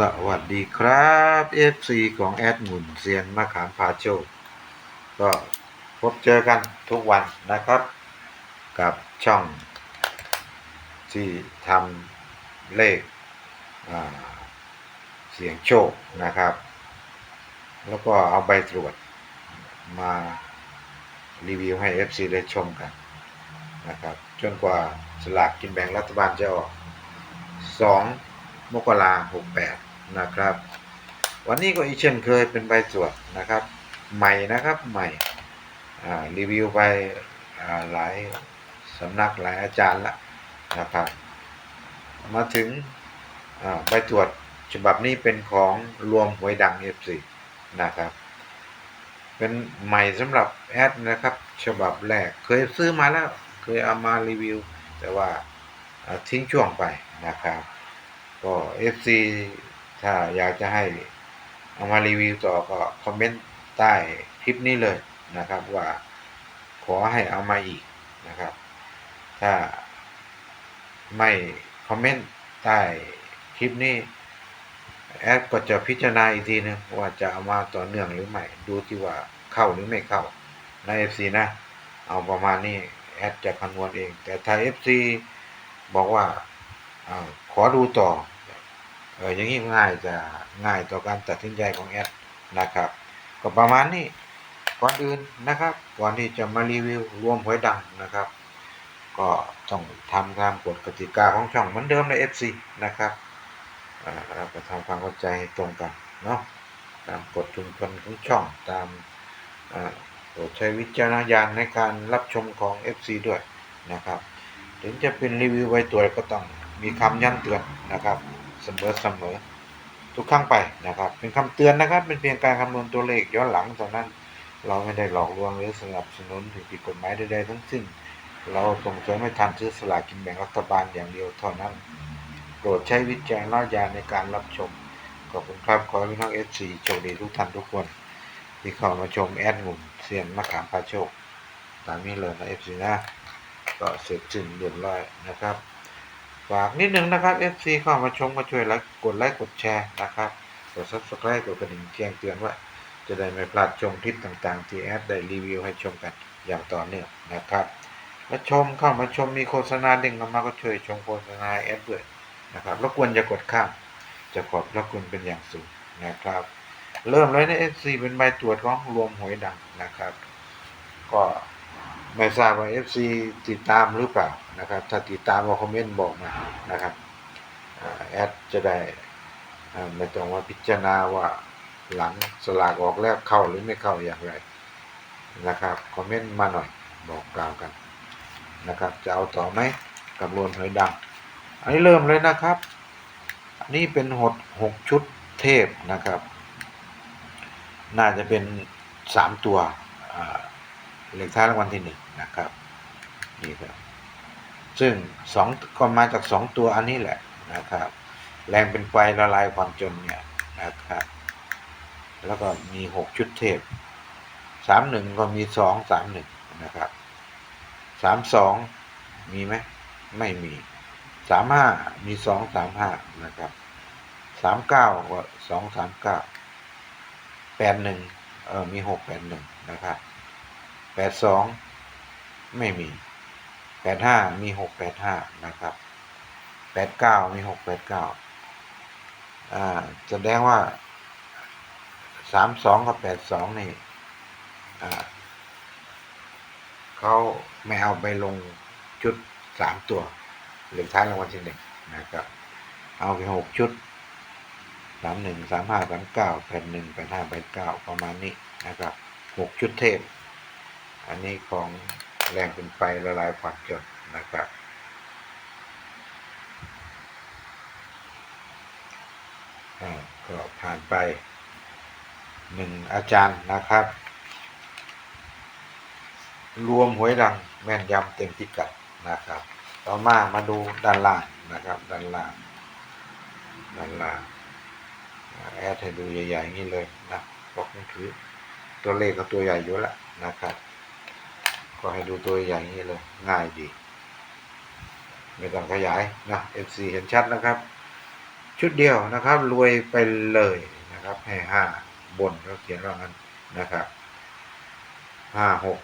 สวัสดีครับ FC ของแอดหมุนเซียนมะขามพาโชคก็พบเจอกันทุกวันนะครับ กับช่อง ที่ทำเลขเสียงโชคนะครับ แล้วก็เอาใบตรวจมารีวิวให้ FC ได้ชมกันนะครับ จนกว่าสลากกินแบ่งรัฐบาลจะออก 2มกราหกแปด นะครับ วันนี้ก็อีเช่นเคยเป็นใบตรวจนะครับ ใหม่นะครับใหม่รีวิวไปหลายสำนักหลายอาจารย์ละนะครับมาถึงใบตรวจฉบับนี้เป็นของรวมหวยดัง F4 นะครับ เป็นใหม่สำหรับแอดนะครับ ฉบับแรกเคยซื้อมาแล้ว เคยเอามารีวิว แต่ว่าอ่าทิ้งช่วงไปนะครับ ก็ FC ถ้าอยากจะให้เอามารีวิวต่อก็คอมเมนต์ใต้คลิปนี้เลยนะครับว่าขอให้เอามาอีกนะครับ ถ้าไม่คอมเมนต์ใต้คลิปนี้แอดก็จะพิจารณาอีกทีนึงว่าจะเอามาต่อเนื่องหรือไม่ดูที่ว่าเข้าหรือไม่เข้าใน FC นะ เอาประมาณนี้แอดจะคำนวณเอง แต่ถ้า FC บอกว่าอาขอดูต่อ เอออย่างนี้ง่ายจะง่ายต่อการตัดสินใจของแอดนะครับ ก็ประมาณนี้ก่อนอื่นนะครับ ก่อนที่จะมารีวิวรวมหวยดังนะครับ ก็ต้องทำตามกฎกติกาของช่องเหมือนเดิมใน FC นะครับเราก็ทำความเข้าใจให้ตรงกันเนาะตามกฎชุมชนของช่องตามโปรดใช้วิจารณญาณในการรับชมของ FC ด้วยนะครับ ถึงจะเป็นรีวิวไว้ตัวก็ต้องมีคำย้ำเตือนนะครับ เสมอเสมอทุกครั้งไปนะครับ เป็นคำเตือนนะครับ เป็นเพียงการคำนวณตัวเลขย้อนหลังเท่านั้น เราไม่ได้หลอกลวงหรือสนับสนุนถึงผิดกฎหมายใดๆทั้งสิ้น เราส่งเสริมให้ทันซื้อสลากกินแบ่งรัฐบาลอย่างเดียวเท่านั้น โปรดใช้วิจารณญาณในการรับชม ขอบคุณครับ ขอให้พี่น้องเอฟซีโชคดีทุกท่านทุกคน ที่เข้ามาชมแอดงุ่มเซียนมะขามพาโชค ตามนี้เลยนะเอฟซีนะก็เสร็จสิ้นเรียบร้อยนะครับ ฝากนิดนึงนะครับ FC เข้ามาชมก็ช่วยไลค์กดไลค์กดแชร์นะครับกด Subscribe กดกระดิ่งแจ้งเตือนไว่าจะได้ไม่พลาดชมคลิปต่างๆ ที่แอดได้รีวิวให้ชมกันอย่างต่อเนื่องนะครับและชมเข้ามาชมมีโฆษณาเด้งเข้ามาก็ช่วยชมโฆษณาแอดด้วยนะครับรบกวนอย่ากดข้ามจะขอบพระคุณเป็นอย่างสูงนะครับ เริ่มเลยใน FC เป็นใบตรวจของรวมหวยดังนะครับ ก็ ไม่ทราบว่า FC ติดตามหรือเปล่านะครับ ถ้าติดตามก็คอมเมนต์บอกมานะครับแอดจะได้ไม่ต้องว่าพิจารณาว่าหลังสลากออกแล้วเข้าหรือไม่เข้าอย่างไรนะครับคอมเมนต์มาหน่อยบอกกล่าวกันนะครับ จะเอาต่อไหมกับรวนหอยดังอันนี้เริ่มเลยนะครับ อันนี้เป็นหดหกชุดเทพนะครับ น่าจะเป็นสามตัวอ่า เลขท้ายรางวัลที่หนึ่งนะครับนี่ครับซึ่งสองก็มาจากสองตัวอันนี้แหละนะครับ แรงเป็นไฟละลายความจนเนี่ยนะครับ แล้วก็มีหกชุดเทพสามหนึ่งก็มีสองสามหนึ่งนะครับสามสองมีไหมไม่มีสามห้ามีสองสามห้านะครับสามเก้าก็สองสามเก้าแปดหนึ่งเออมีหกแปดหนึ่งนะครับ แปดสองไม่มีแปดห้ามีหกแปดห้านะครับแปดเก้ามีหกแปดเก้าอ่าแสดงว่าสามสองกับแปดสองนี่อ่าเขาไม่เอาไปลงชุดสามตัวหรือท้ายรางวัลที่หนึ่งนะครับเอาไปหกชุดสามหนึ่งสามห้าสามเก้าแปดหนึ่งแปดห้าแปดเก้าประมาณนี้นะครับหกชุดเทพ อันนี้ของแรงเป็นไฟละลายความจนนะครับอ่าก็ผ่านไปหนึ่งอาจารย์นะครับ รวมหวยดังแม่นยำเต็มพิกัดนะครับ ต่อมามาดูด้านล่างนะครับด้านล่างด้านล่างอ่าแอดให้ดูใหญ่ๆอย่นี้เลยนะเพราะมันถือตัวเลขก็ตัวใหญ่อยู่แล้วนะครับ ก็ให้ดูตัวใหญ่อย่างนี้เลย ง่ายดี ไม่ต้องขยายนะ FC เห็นชัดนะครับ ชุดเดียวนะครับ รวยไปเลยนะครับให้ห้าบนก็เขียนว่างั้นนะครับห้าหก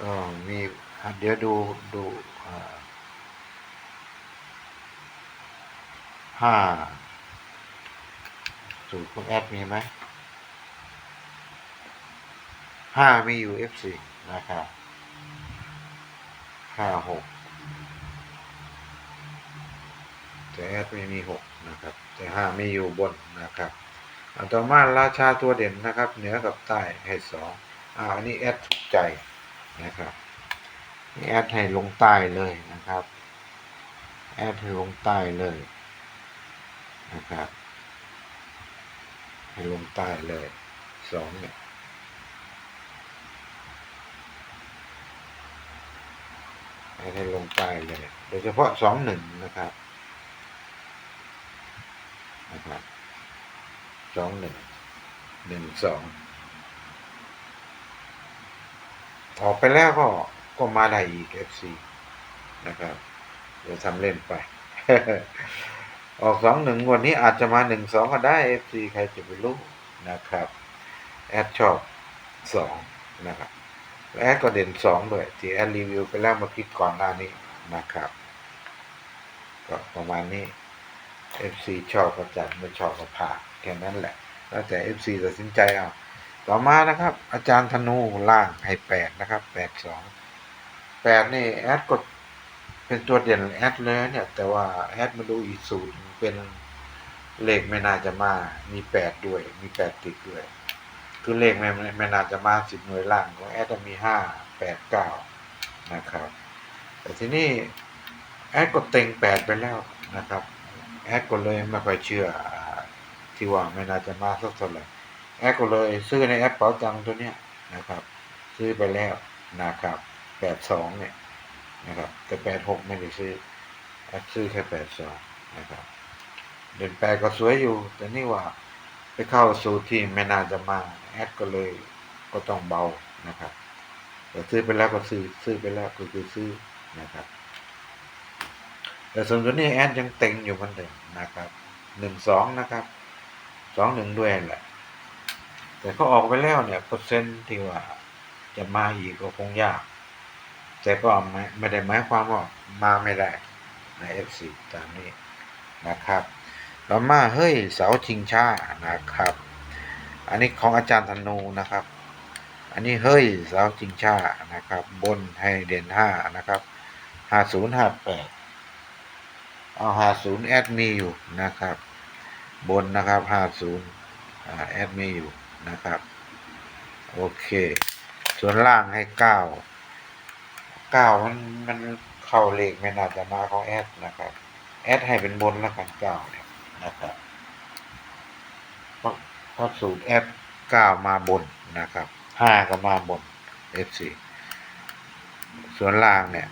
ก็มีเดี๋ยวดูดูห้าสูตรคุณแอดมีไหม ห้ามีอยู่ F4 นะครับห้าหกแต่แอดไม่มีหกนะครับ แต่ห้ามีอยู่บนนะครับอันต่อมาราชาตัวเด่นนะครับ เหนือกับใต้ให้สองอ่าอันนี้แอดถูกใจนะครับแอดให้ลงใต้เลยนะครับ แอดให้ลงใต้เลยนะครับ ให้ลงใต้เลยสองเนี่ย แอดให้ลงใต้เลยโดยเฉพาะสองหนึ่งนะครับนะครับสองหนึ่งหนึ่งสองออกไปแล้วก็ก็มาได้อีก FC นะครับเดี๋ยวทำเล่นไป ออกสองหนึ่งวันนี้อาจจะมาหนึ่งสองก็ได้ FC ใครจะไปรู้นะครับ แอดชอบสองนะครับ และแอดก็เด่นสองด้วยที่แอดรีวิวไปแล้วมาคลิปก่อนหน้านี้นะครับ ก็ประมาณนี้ FC ชอบก็จัดไม่ชอบก็ผ่านแค่นั้นแหละ แล้วแต่ FC ตัดสินใจเอา ต่อมานะครับ อาจารย์ธนูล่างให้แปดนะครับแปดสองแปดนี่แอดกดเป็นตัวเด่นแอดเลยเนี่ย แต่ว่าแอดมาดูอีกสูตรเป็นเลขไม่น่าจะมา มีแปดด้วย มีแปดติดด้วย คือเลขไม่ไม่น่าจะมาสิบหน่วยล่างของแอดจะมีห้าแปดเก้านะครับ แต่ทีนี้แอดกดเต็งแปดไปแล้วนะครับ แอดก็เลยไม่ค่อยเชื่อที่ว่าไม่น่าจะมาสักเท่าไหร่แอดก็เลยซื้อในแอปเป๋าตังตัวเนี้ยนะครับ ซื้อไปแล้วนะครับแปดสองเนี่ยนะครับ แต่แปดหกไม่ได้ซื้อแอดซื้อแค่แปดสองนะครับ เด่นแปดก็สวยอยู่ แต่นี่ว่าไปเข้าสูตรที่ไม่น่าจะมา แอดก็เลยก็ต้องเบานะครับแต่ซื้อไปแล้วก็ซื้อซื้อไปแล้วก็คือซื้อนะครับแต่ส่วนตัวนี้แอดยังเต็งอยู่มือนเดิมนะครับหนึ่งสองนะครับสองหนึ่งด้วยแหละ แต่เขาออกไปแล้วเนี่ยเปอร์เซ็นต์ที่ว่าจะมาอีกก็คงยาก แต่ก็ไม่ไม่ได้หมายความว่ามาไม่ได้ใน F4 ตามนี้นะครับต่อมาเฮ้ยเสาชิงช้านะครับ อันนี้ของอาจารย์ธนูนะครับ อันนี้เฮ้ยสาชิงชานะครับ บนให้เด่นห้านะครับห้าศูนย์ห้าแปดเอาห้าศูนย์แอดมีอยู่นะครับ บนนะครับห้าศูนย์แอดมีอยู่นะครับ โอเค ส่วนล่างให้เก้าเก้ามันมันเข้าเลขไม่น่าจะมาของแอดนะครับ แอดให้เป็นบนแล้วกันเก้าเนี่ยนะครับ เพราะสูตรแอดเก้ามาบนนะครับห้าก็มาบน F4 ส่วนล่างเนี่ย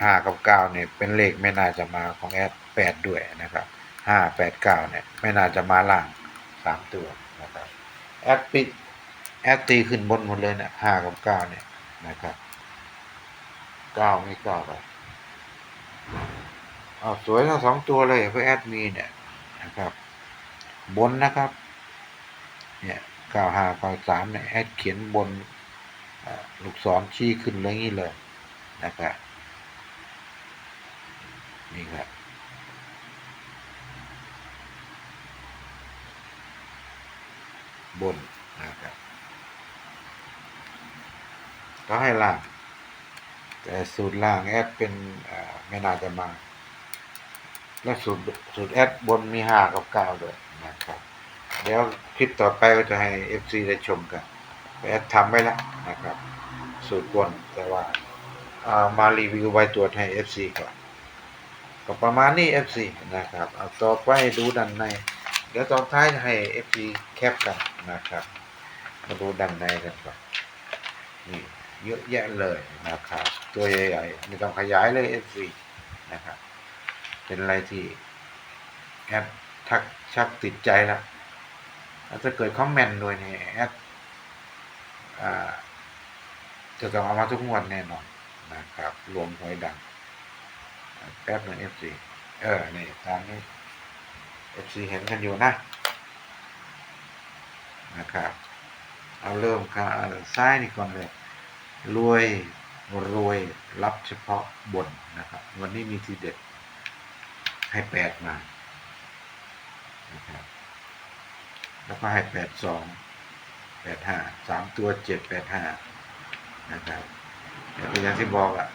ห้ากับเก้าเนี่ยเป็นเลขไม่น่าจะมาของแอดแปดด้วยนะครับห้าแปดเก้าเนี่ยไม่น่าจะมาล่างสามตัวนะครับแอดปิดแอดตีขึ้นบนหมดเลยเนี่ยห้ากับเก้าเนี่ยนะครับเก้าไม่เก้าไปเอาสวยทั้งสองตัวเลยเพื่อแอดมีเนี่ยนะครับ บนนะครับ เนี่ยเก้าห้าเก้าสามเนี่ยแอดเขียนบนลูกศรชี้ขึ้นเลยงี้เลยนะครับนี่ครับบนนะครับก็ให้ล่าง แต่สูตรล่างแอดเป็นไม่น่าจะมา และสูตรสูตรแอดบนมีห้ากับเก้าด้วยนะครับ เดี๋ยวคลิปต่อไปก็จะให้ FC ได้ชมกันแอดทำไว้แล้วนะครับ สูตรบนแต่ว่าามารีวิวไว้ตรวจให้ FC ก่อนก็ประมาณนี้ FC นะครับเอาต่อไปดูด้านใน เดี๋ยวตอนท้ายจะให้ FC แคปกันนะครับ มาดูด้านในกันก่อนนี่เยอะแยะเลยนะครับ ตัวใหญ่ๆไม่ต้องขยายเลย FC นะครับ เป็นอะไรที่แอดทักชักติดใจแล้ว ถ้าเกิดคอมเมนต์ด้วยเนี่แอดจะต้องเอามาทุกงวดแน่นอนนะครับ รวมหวยดังแป๊บหนึ่ง F4 เออ นี่ตามนี้ FC เห็นกันอยู่นะ นะครับ เอาเริ่มค่ะซ้ายนี่ก่อนเลย รวยรวยรับเฉพาะบนนะครับ วันนี้มีทีเด็ดให้แปดมานะครับ แล้วก็ให้แปดสองแปดห้าสามตัวเจ็ดแปดห้านะครับแต่อย่างที่บอกอะ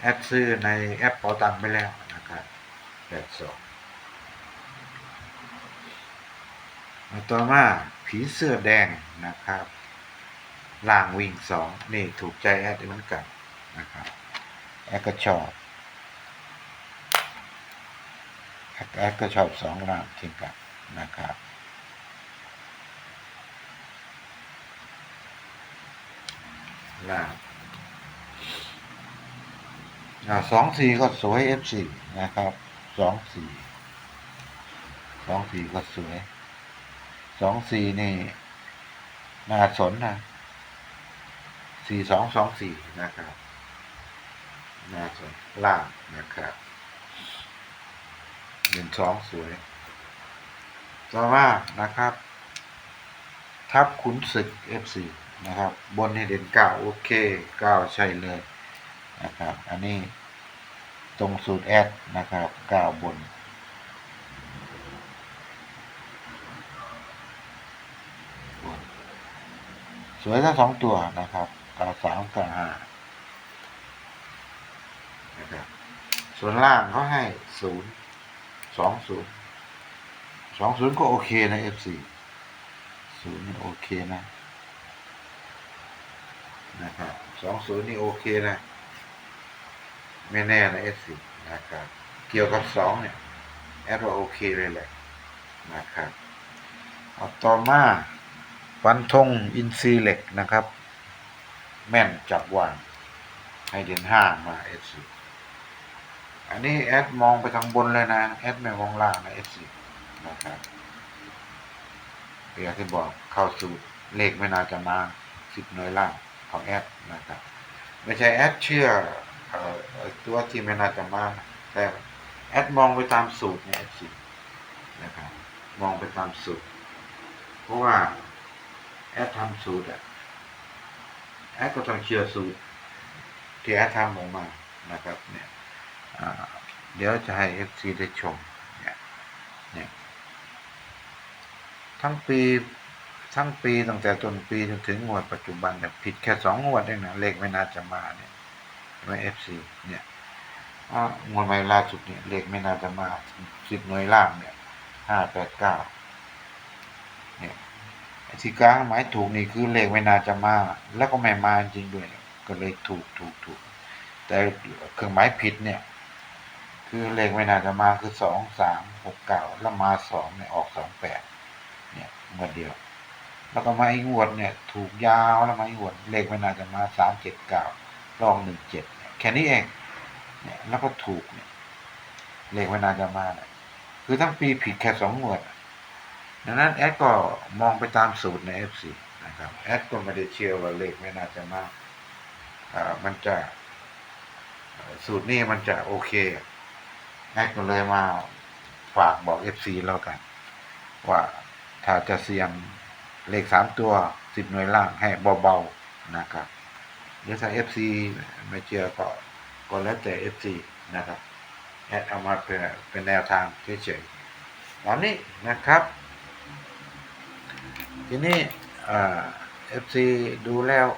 แอดซื้อในแอปเป๋าตังค์ไปแล้วนะครับแปดสองต่อมาผีเสื้อแดงนะครับล่างวิ่งสองนี่ถูกใจแอดเหมือนกันนะครับแอดก็ชอบแอดแอดก็ชอบสองล่างเช่นกันนะครับ ล่างสองสี่ก็สวย F4 นะครับสองสี่สองสี่ก็สวยสองสี่นี่น่าสนนะสี่สองสองสี่นะครับน่าสนล่างนะครับเด่นสองสวยต่อมานะครับ ทับขุนศึก F4 นะครับ บนให้เด่นเก้าโอเคเก้าใช่เลยนะครับ อันนี้ตรงสูตรแอดนะครับเก้าบนสวยทั้งสองตัวนะครับเก้าสามก้าห้านะครับ ส่วนล่างเขาให้ศูนย์สองศูนย์สองศูนย์ก็โอเคนะ F4 ศูนย์โอเคนะ นะครับสองศูนย์นี่โอเคนะ ไม่แน่นะเอสซีนะครับเกี่ยวกับสองเนี่ยแอดว่าโอเคเลยแหละนะครับเอาต่อมาฟันธงอินซีเหล็กนะครับ แม่นจับวางให้เด่นห้ามาเอสซีอันนี้แอดมองไปทางบนเลยนะแอดไม่มองล่างนะเอสซีนะครับอย่างที่บอกเข้าสู่เลขไม่น่าจะมาสิบน่วยล่าง ของแอดนะครับไม่ใช่แอดเชื่อตัวที่ไม่น่าจะมาแต่แอดมองไปตามสูตรเนี่ยสินะครับมองไปตามสูตร เพราะว่าแอดทำสูตรอะแอดก็ต้องเชื่อสูตรที่แอดทำออกมานะครับเนี่ยเดี๋ยวจะให้ FC ได้ชมเนี่ยเนี่ยทั้งปี ทั้งปีตั้งแต่ต้นปีจนถึงงวดปัจจุบันเนี่ยผิดแค่สองงวดเองนะเลขไม่น่าจะมาเนี่ยไม่เอฟซีเนี่ยอ่างวดใหม่ล่าสุดเนี่ยเลขไม่น่าจะมาสิบหน่วยล่างเนี่ยห้าแปดเก้าเนี่ยไอ้ที่กลางหมายถูกนี่คือเลขไม่น่าจะมา แล้วก็ไม่มาจริงด้วยก็เลยถูกถูกถูกแต่เครื่องหมายผิดเนี่ย คือเลขไม่น่าจะมาคือสองสามหกเก้าแล้วมาสองเนี่ยออกสองแปดเนี่ยงวดเดียว แล้วก็มาอีกงวดเนี่ย ถูกยาวแล้วมาอีกงวดเลขม่น่าจะมาสามเจ็ดเก้ารองหนึ่งเจ็ดแค่นี้เองเนี่ยแล้วก็ถูกเนี่ยเลขม่น่าจะมาเนี่ยคือทั้งปีผิดแค่สองงวด ดังนั้นแอดก็มองไปตามสูตรใน FC นะครับแอดก็ไม่ได้เชื่อว่าเลขไม่น่าจะมาอ่ามันจะสูตรนี้มันจะโอเคแอดก็เลยมาฝากบอก FC แล้วกัน ว่าถ้าจะเสี่ยง เลขสามตัวสิบหน่วยล่างให้เบาๆนะครับเดี๋ยวถ้า FC ไม่เชื่อก็ก็แล้วแต่ FC นะครับแอดเอามาเป็นเป็นแนวทางเฉยๆตามนี้นะครับ ทีนี้อ่า FC ดูแล้ว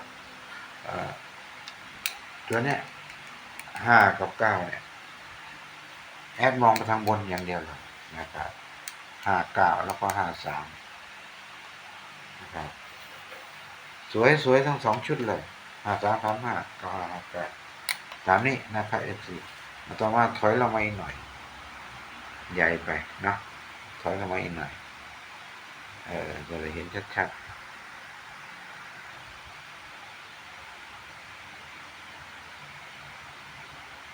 ตัวเนี้ยห้ากับเก้าเนี่ยแอดมองไปทางบนอย่างเดียวเลยนะครับห้าเก้าแล้วก็ห้าสาม ครับ สวยสวยทั้งสองชุดเลยห้าสามสามห้าก็ห้าห้าแปดตามนี้นะครับเอฟซีมาต่อมาถอยเรามาอีกหน่อย ใหญ่ไปเนาะถอยเรามาอีกหน่อย เออจะได้เห็นชัดๆ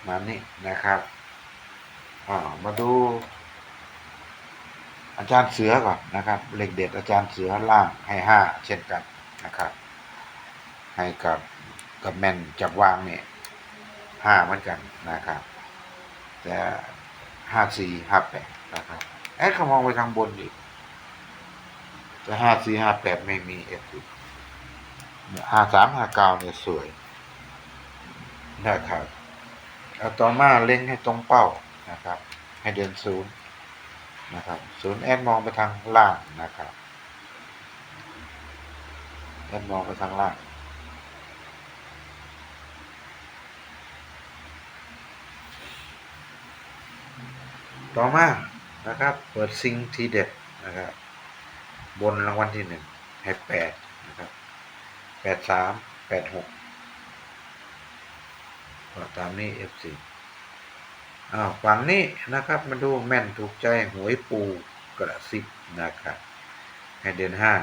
มานี่นะครับอ่ามาดู อาจารย์เสือก่อนนะครับเหล็กเด็ดอาจารย์เสือล่างให้ห้าเช่นกันนะครับ ให้กับกับแมนจับวางเนี่ยห้าเหมือนกันนะครับ แต่ห้าสี่ห้าแปดนะครับแอดก็มองไปทางบนอีกแต่ห้าสี่ห้าแปดไม่มีเอฟห้าสามห้าเก้าเนี่ยสวยนะครับเอาต่อมาเล็งให้ตรงเป้านะครับ ให้เดินศูนย์ นะครับศูนย์แอดมองไปทางล่างนะครับแอดมองไปทางล่างต่อมานะครับ เปิดซิงทีเด็ดนะครับ บนรางวัลที่หนึ่งให้แปดนะครับแปดสามแปดหกตามนี้ F4 อ้าว ฝั่งนี้นะครับมาดูแม่นถูกใจหวยปูกระซิบนะครับให้เดือนห้า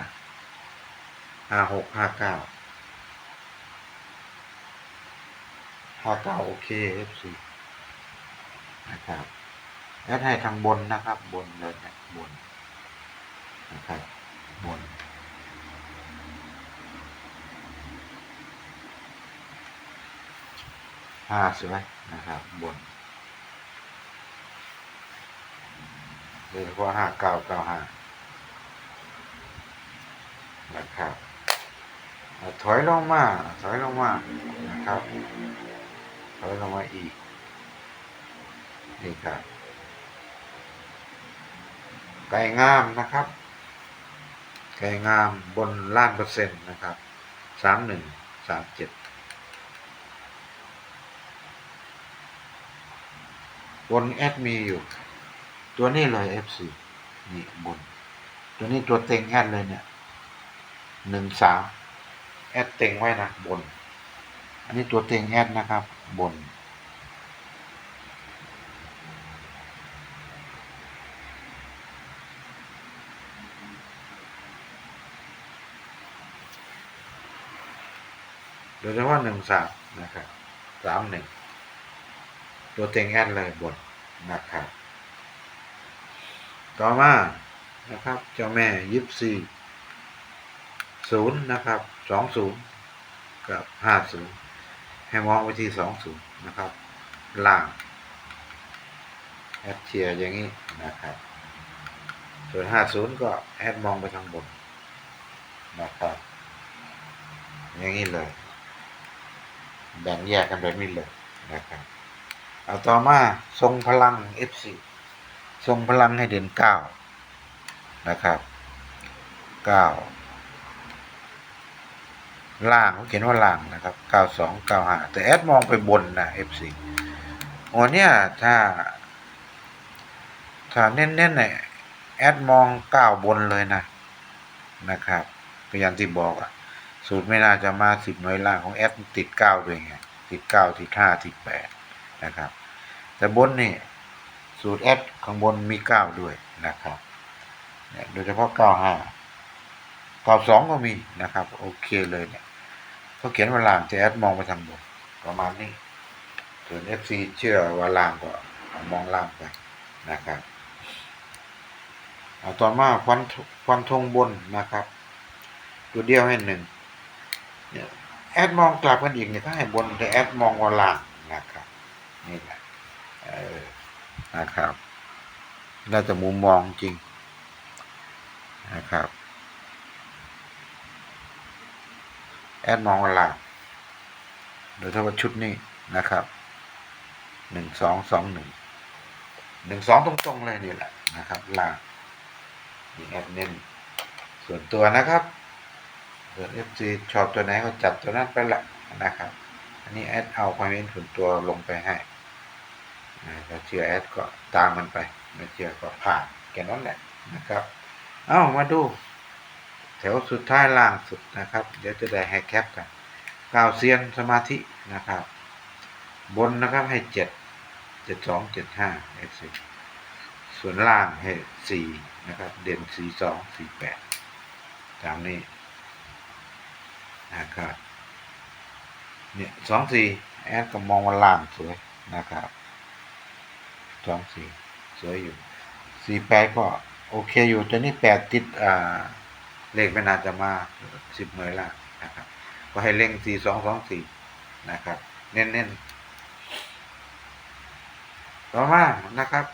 ห้าหกห้าเก้าห้าเก้าโอเค F4 นะครับแอดให้ทางบนนะครับบนเลยนะบนนะครับบนห้าใช่ไหมนะครับบนโด ยเฉพาะห้าเก้าเก้าห้านะครับถอยลงมา ถอยลงมานะครับ ถอยลงมาอีก นี่ครับไก่งามนะครับ ไก่งามบนล้านเปอร์เซ็นต์นะครับสามหนึ่งสามเจ็ดบนแอดมีอยู่ ตัวนี้เลย FC นี่บน ตัวนี้ตัวเต็งแอดเลยเนี่ยหนึ่งสามแอดเต็งไว้นะบน อันนี้ตัวเต็งแอดนะครับ บน โดยเฉพาะหนึ่งสามนะครับสามหนึ่งตัวเต็งแอดเลยบนนะครับ ต่อมานะครับ เจ้าแม่ยิบสี่ศูนย์นะครับสองศูนย์กับห้าศูนย์ให้มองไปที่สองศูนย์นะครับ ล่างแอดเชียร์อย่างนี้นะครับ ส่วนห้าศูนย์ก็แอดมองไปทางบนนะครับอย่างนี้เลย แบ่งแยกกันแบบนี้เลยนะครับ เอาต่อมาทรงพลัง F4 ทรงพลังให้เด่นเก้านะครับเก้าล่างเขาเขียนว่าล่างนะครับเก้าสองเก้าห้าแต่แอดมองไปบนนะ F4 โอ้เนี่ยถ้า ถ้าเน้นๆเนี่ยแอดมองเก้าบนเลยนะนะครับก็อย่างที่บอกอะสูตรไม่น่าจะมาสิบหน่วยล่างของแอดติดเก้าด้วยไงติดเก้าติดห้าติดแปดนะครับ แต่บนนี่ สูตรแอดข้างบนมีเก้าด้วยนะครับเนี่ยโดยเฉพาะเก้าห้าเก้าสองก็มีนะครับ โอเคเลยเนี่ยเขาเขียนวาลางแต่แอดมองไปทางบนประมาณนี้ ส่วนเอฟซีเชื่อวาล่างก็มองล่างไปนะครับเอาต่อมาฟันฟันธงบนนะครับ ตัวเดียวให้หนึ่งเนี่ยแอดมองกลับกันอีกเนี่ยถ้าให้บนแต่แอดมองวาล่างนะครับนี่แหละเออ นะครับแล้วแต่มุมมองจริงนะครับแอดมองว่าล่างโดยเฉพาะชุดนี้นะครับหนึ่งสองสองหนึ่งหนึ่งสองตรงๆเลยนี่แหละนะครับลางนี่แอดเน้นส่วนตัวนะครับส่วน FC ชอบตัวไหนก็จัดตัวนั้นไปละนะครับ อันนี้แอดเอาความเห็นส่วนตัวลงไปให้ ถ้าเชื่อแอดก็ตามมันไป ไม่เชื่อก็ผ่านแค่นั้นแหละนะครับ เอ้ามาดู แถวสุดท้ายล่างสุดนะครับ เดี๋ยวจะได้ให้แคปกันก้าวเซียนสมาธินะครับ บนนะครับให้เจ็ดเจ็ดสองเจ็ดห้าเอฟซีส่วนล่างให้สี่นะครับ เด่นสี่สองสี่แปดตามนี้นะครับเนี่ยสองสี่แอดก็มองว่าล่างสวยนะครับ สองสี่สวยอยู่สี่แปดก็โอเคอยู่แต่นี่แปดติดอ่าเลขไม่น่าจะมาสิบหน่วยล่างนะครับก็ให้เล่งสี่สองสองสี่นะครับ เน้นๆต่อมานะครับ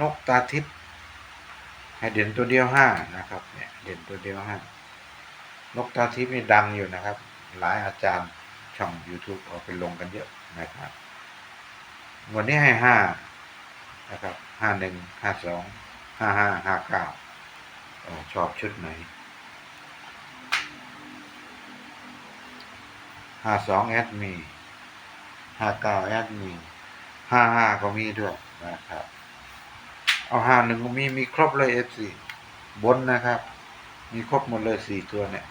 นกตาทิพย์ให้เด่นตัวเดียวห้านะครับเนี่ยเด่นตัวเดียวห้านกตาทิพย์นี่ดังอยู่นะครับ หลายอาจารย์ช่อง YouTube เอาไปลงกันเยอะนะครับ วันนี้ให้ห้า นะครับห้าหนึ่งห้าสองห้าห้าห้าเก้าชอบชุดไหนห้าสองแอดมีห้าเก้าแอดมีห้าห้าก็มีด้วยนะครับ เอาห้าหนึ่งก็มีมีครบเลยเอฟซีบนนะครับ มีครบหมดเลยสี่ตัวเนี่ย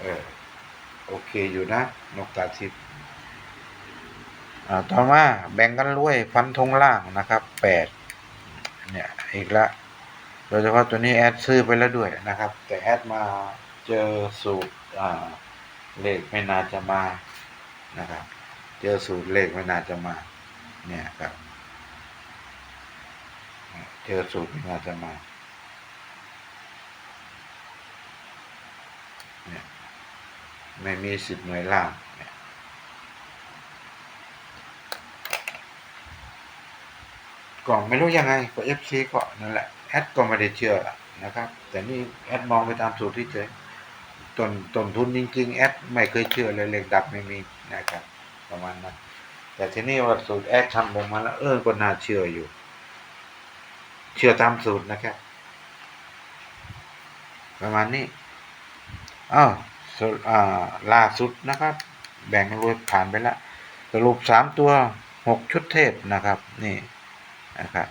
เออ โอเคอยู่นะ นกตาทิพย์ ต่อมาแบ่งกันรวยฟันธงล่างนะครับแปดเนี่ยอีกละโดยเฉพาะตัวนี้แอดซื้อไปแล้วด้วยนะครับ แต่แอดมาเจอสูตรอ่าเลขไม่น่าจะมานะครับ เจอสูตรเลขไม่น่าจะมา เนี่ยครับ เจอสูตรไม่น่าจะมาเนี่ยไม่มีสิบหน่วยล่าง ก็ไม่รู้ยังไงก็เอฟซีก็นั่นแหละแอดก็ไม่ได้เชื่อนะครับ แต่นี่แอดมองไปตามสูตรที่เจอต้นต้นทุนจริงๆแอดไม่เคยเชื่อเลยเลขดับไม่มีนะครับ ประมาณนั้นแต่ทีนี้ว่าสูตรแอดทำออกมาแล้วเออก็น่าเชื่ออยู่ เชื่อตามสูตรนะครับ ประมาณนี้อ้าวอ่าล่าสุดนะครับ แบ่งรวยผ่านไปแล้วสรุปสามตัวหกชุดเทพนะครับ นี่ นะครับ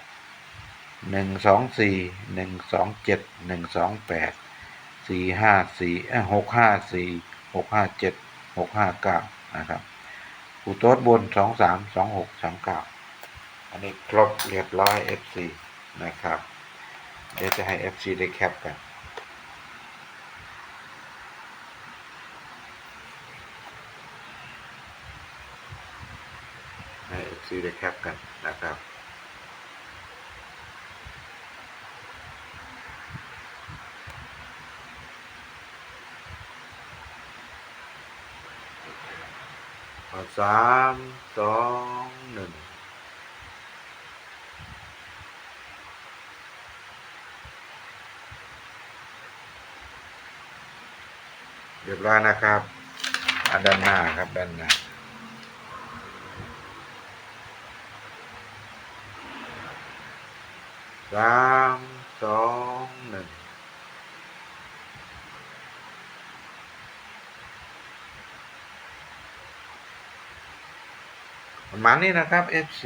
หนึ่งสองสี่หนึ่งสองเจ็ดหนึ่งสองแปดสี่ห้าสี่หกห้าสี่หกห้าเจ็ดหกห้าเก้านะครับกูโต๊ดบนสองสามสองหกสองเก้าอันนี้ครบเรียบร้อย FC นะครับ เดี๋ยวจะให้ FC ได้แคปกันให้ FC ได้แคปกันนะครับ สามสองหนึ่งเรียบร้อยนะครับอันด้านหน้าครับด้านหน้าสามสองหนึ่ง ประมาณนี้นะครับ FC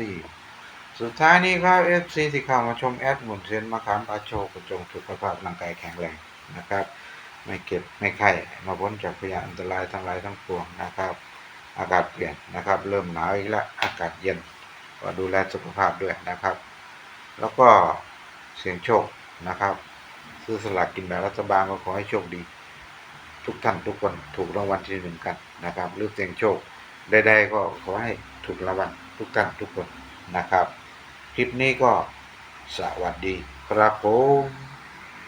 สุดท้ายนี้ครับ FC ที่เข้ามาชมแอดหมุนเซนมาขามปาโชกระจงสุขภาพร่างกายแข็งแรงนะครับ ไม่เก็บไม่ไข้มาพ้นจากพยาอันตรายทั้งหลายทั้งปวงนะครับ อากาศเปลี่ยนนะครับ เริ่มหนาวอีกแล้วอากาศเย็นก็ดูแลสุขภาพด้วยนะครับ แล้วก็เสียงโชคนะครับ ซื้อสลากกินแบ่งรัฐบาลก็ขอให้โชคดี ทุกท่านทุกคนถูกรางวัลที่หนึ่งกันนะครับหรือเสียงโชค ใดๆก็ขอให้ถูกรางวัลทุกท่านทุกคนนะครับ คลิปนี้ก็สวัสดีครับผม